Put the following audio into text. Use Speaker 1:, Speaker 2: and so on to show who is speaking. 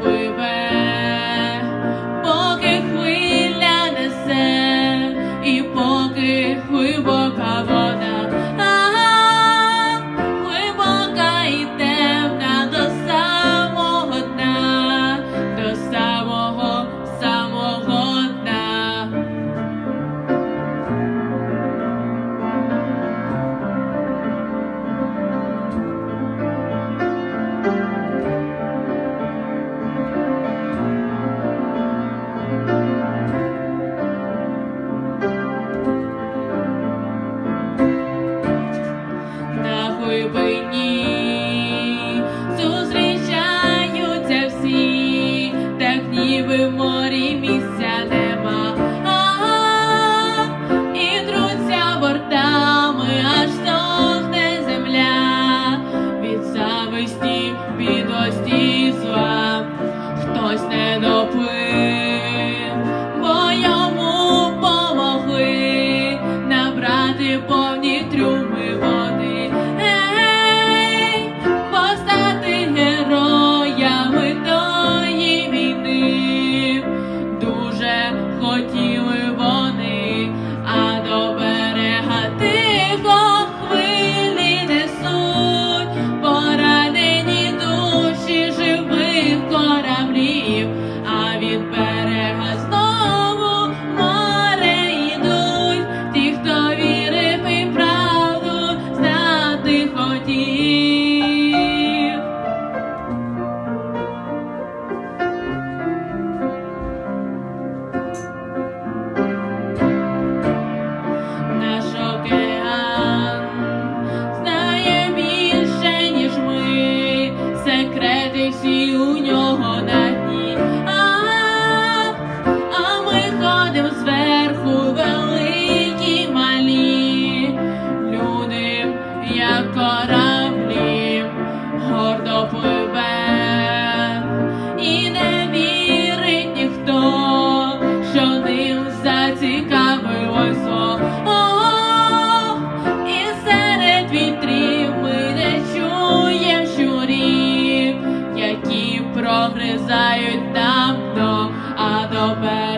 Speaker 1: пливе, поки хвиля несе, і поки глибока вода. Христі, бідості зла, хтось не до. кораблів гордо пливе, і не вірить ніхто, що ним зацікавилось зло. О, і серед вітрів ми не чує щурів, які прогризають там до адобе.